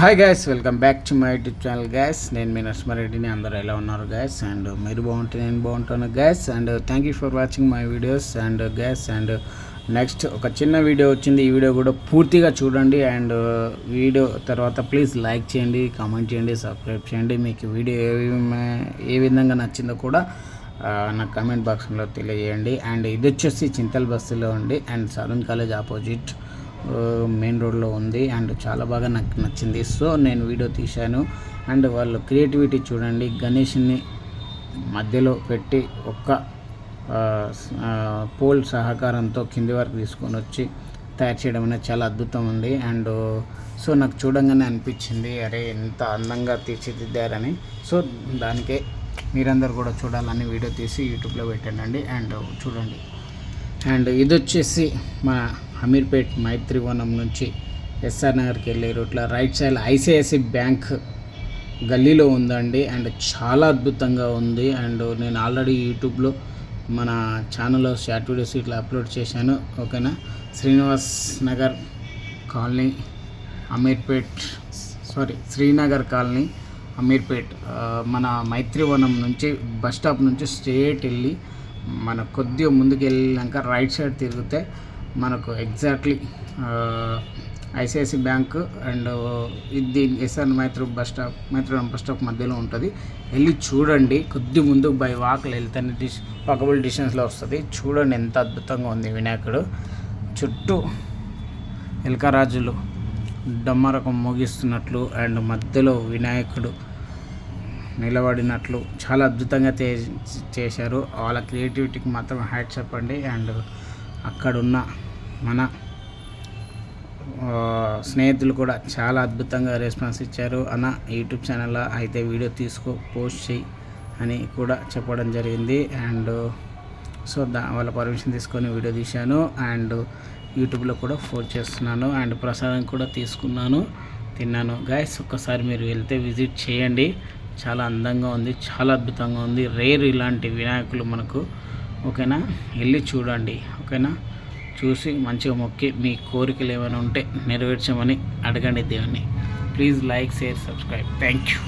Hi guys welcome back to my YouTube channel guys నేను మీ నరసింహారెడ్డిని అందరూ ఎలా ఉన్నారు గ్యాస్ అండ్ మీరు బాగుంటే నేను బాగుంటాను guys and thank you for watching my videos and guys and next ఒక చిన్న వీడియో వచ్చింది. ఈ వీడియో కూడా పూర్తిగా చూడండి. అండ్ వీడియో తర్వాత ప్లీజ్ లైక్ చేయండి కామెంట్ చేయండి సబ్స్క్రైబ్ చేయండి. మీకు వీడియో ఏ ఏ విధంగా నచ్చిందో కూడా నాకు కమెంట్ బాక్స్లో తెలియజేయండి. అండ్ ఇది వచ్చేసి చింతల్ బస్సులో ఉండి and Sadan college opposite main రోడ్లో ఉంది అండ్ చాలా బాగా నాకు నచ్చింది. సో నేను వీడియో తీశాను. అండ్ వాళ్ళు క్రియేటివిటీ చూడండి. గణేష్ని మధ్యలో పెట్టి ఒక్క పోల్ సహకారంతో కింది వరకు తీసుకొని వచ్చి తయారు చేయడం అనేది చాలా అద్భుతం ఉంది. అండ్ సో నాకు చూడంగానే అనిపించింది. అరే ఎంత అందంగా తీర్చిదిద్దారని. సో దానికే మీరందరూ కూడా చూడాలని వీడియో తీసి యూట్యూబ్లో పెట్టండి అండ్ చూడండి. అండ్ ఇది వచ్చేసి మన అమీర్పేట్ మైత్రివనం నుంచి ఎస్ఆర్ నగర్కి వెళ్ళే రూట్లో రైట్ సైడ్ ఐసిఐసి బ్యాంక్ గల్లీలో ఉందండి అండ్ చాలా అద్భుతంగా ఉంది అండ్ నేను ఆల్రెడీ యూట్యూబ్లో మన ఛానల్లో షార్ట్ వీడియోస్ ఇట్లా అప్లోడ్ చేశాను ఓకేనా? Srinivas Nagar colony Ameerpet sorry Srinagar colony Ameerpet మన మైత్రివనం నుంచి బస్ స్టాప్ నుంచి స్ట్రేట్ వెళ్ళి మన కొద్దిగా ముందుకు వెళ్ళాక రైట్ సైడ్ తిరిగితే మనకు ఎగ్జాక్ట్లీ ఐసిఐసి బ్యాంక్ అండ్ ఇది SR Maitri bus stop Maitri bus stop మధ్యలో ఉంటుంది. వెళ్ళి చూడండి కొద్ది ముందు బై వాక్లు వెళ్తానే డిస్ వాకబుల్ డిస్టెన్స్లో వస్తుంది. చూడండి ఎంత అద్భుతంగా ఉంది వినాయకుడు. చుట్టూ ఎల్కరాజులు డమ్మరకం మోగిస్తున్నట్లు అండ్ మధ్యలో వినాయకుడు నిలబడినట్లు చాలా అద్భుతంగా చేశారు. వాళ్ళ క్రియేటివిటీకి మాత్రం హ్యాట్ చెప్పండి అండ్ అక్కడున్న మన స్నేహితులు కూడా చాలా అద్భుతంగా రెస్పాన్స్ ఇచ్చారు. అన్న యూట్యూబ్ ఛానల్లో అయితే వీడియో తీసుకో పోస్ట్ చేయి అని కూడా చెప్పడం జరిగింది. అండ్ సో దా వాళ్ళ పర్మిషన్ తీసుకొని వీడియో తీశాను. అండ్ యూట్యూబ్లో కూడా పోస్ట్ చేస్తున్నాను. అండ్ ప్రసాదం కూడా తీసుకున్నాను. తిన్నాను. గాయస్ ఒక్కసారి మీరు వెళ్తే విజిట్ చేయండి. చాలా అందంగా ఉంది చాలా అద్భుతంగా ఉంది. రేర్ ఇలాంటి వినాయకులు మనకు ఓకేనా? వెళ్ళి చూడండి ఓకేనా? చూసి మంచిగా మొక్కి మీ కోరికలు ఏమైనా ఉంటే నెరవేర్చమని అడగండి దేవుని please like share subscribe thank you